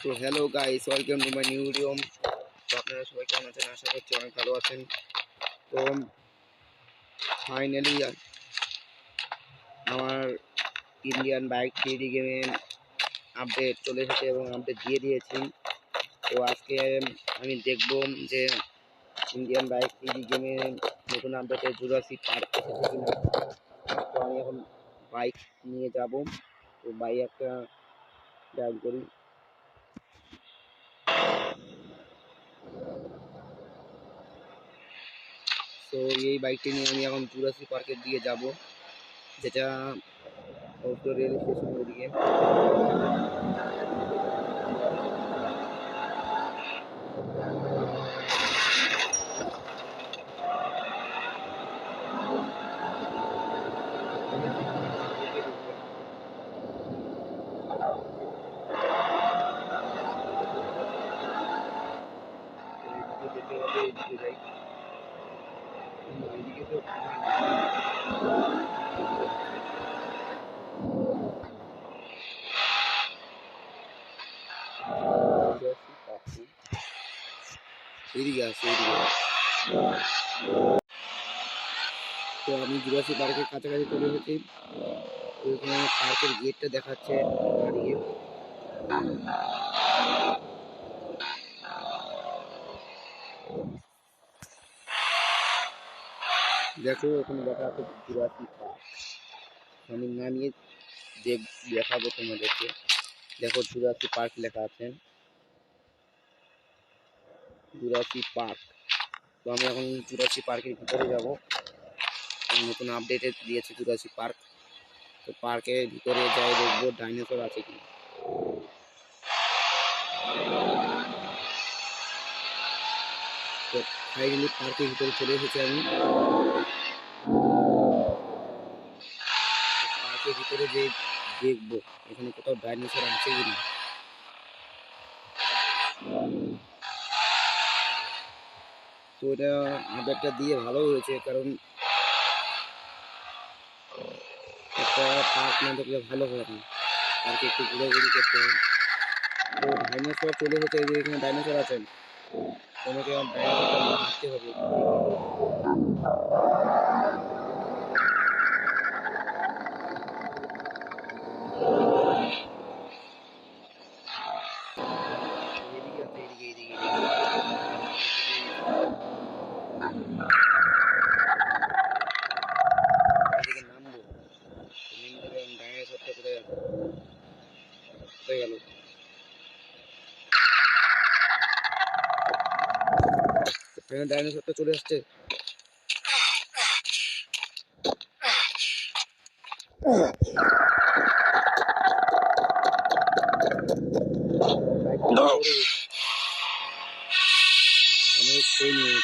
তো hello guys welcome to my new video তো আপনারা সবাই কেমন আছেন? আশা করছি অনেক ভালো আছেন। তো ফাইনালি আমার ইন্ডিয়ান বাইক থ্রি গেমে আপডেট চলে এসেছে এবং আপডেট দিয়ে দিয়েছি। তো, আজকে আমি দেখব যে ইন্ডিয়ান বাইক থ্রি গেমে নতুন আপডেটে জুরাসি পার্ক এসেছে তো, আমি এখন বাইক নিয়ে যাব। তো বাইক একটা ড্রাইভ করি। তো এই বাইকটি নিয়ে আমি এখন জুরাসি পার্কের দিকে যাব, যেটা উত্তর রেল স্টেশনের ওদিকে। যেতে হবে এদিকে আছে এদিকে তো আমি জুরাসি পার্কের কাছাকাছি চলে এসেছি। তো এখানে পার্কের গেটটা দেখাচ্ছে। দাঁড়িয়ে দেখো ওখানে দেখা আছে জুরাসি পার্ক আমি নামিয়ে দেখ, দেখাবো তোমাদেরকে। দেখো জুরাসি পার্ক লেখা আছে। জুরাসি পার্ক তো আমি এখন জুরাসি পার্কের ভিতরে যাব। নতুন আপডেটে দিয়েছে জুরাসি পার্ক তো পার্কের ভিতরে যাই দেখব ডাইনোসর আছে কি তো ফাইনালি পার্কের ভিতরে চলে এসেছি আমি। ভিতরে যে দেখব, এখানে কোথাও ডাইনোসর আছে কি না। তো এটা আপডেটটা দিয়ে ভালো হয়েছে, কারণ একটা পার্ক না থাকলে ভালো হয় না। পার্কে একটু ঘুরাঘুরি করতে হয়। তো ডাইনোসর চলে এসেছে যে এখানে ডাইনোসর আছেন তোমাকে ডাইনোসরটা মারতে হবে এদিকে আছে এদিকে এদিকে এদিকে নামবো নেমে গেলে ডাইনোসরটা কোথায় আছে কোথায় গেল এখানে ডাইনোসরটা চলে আসছে। আমি সেই নিয়ে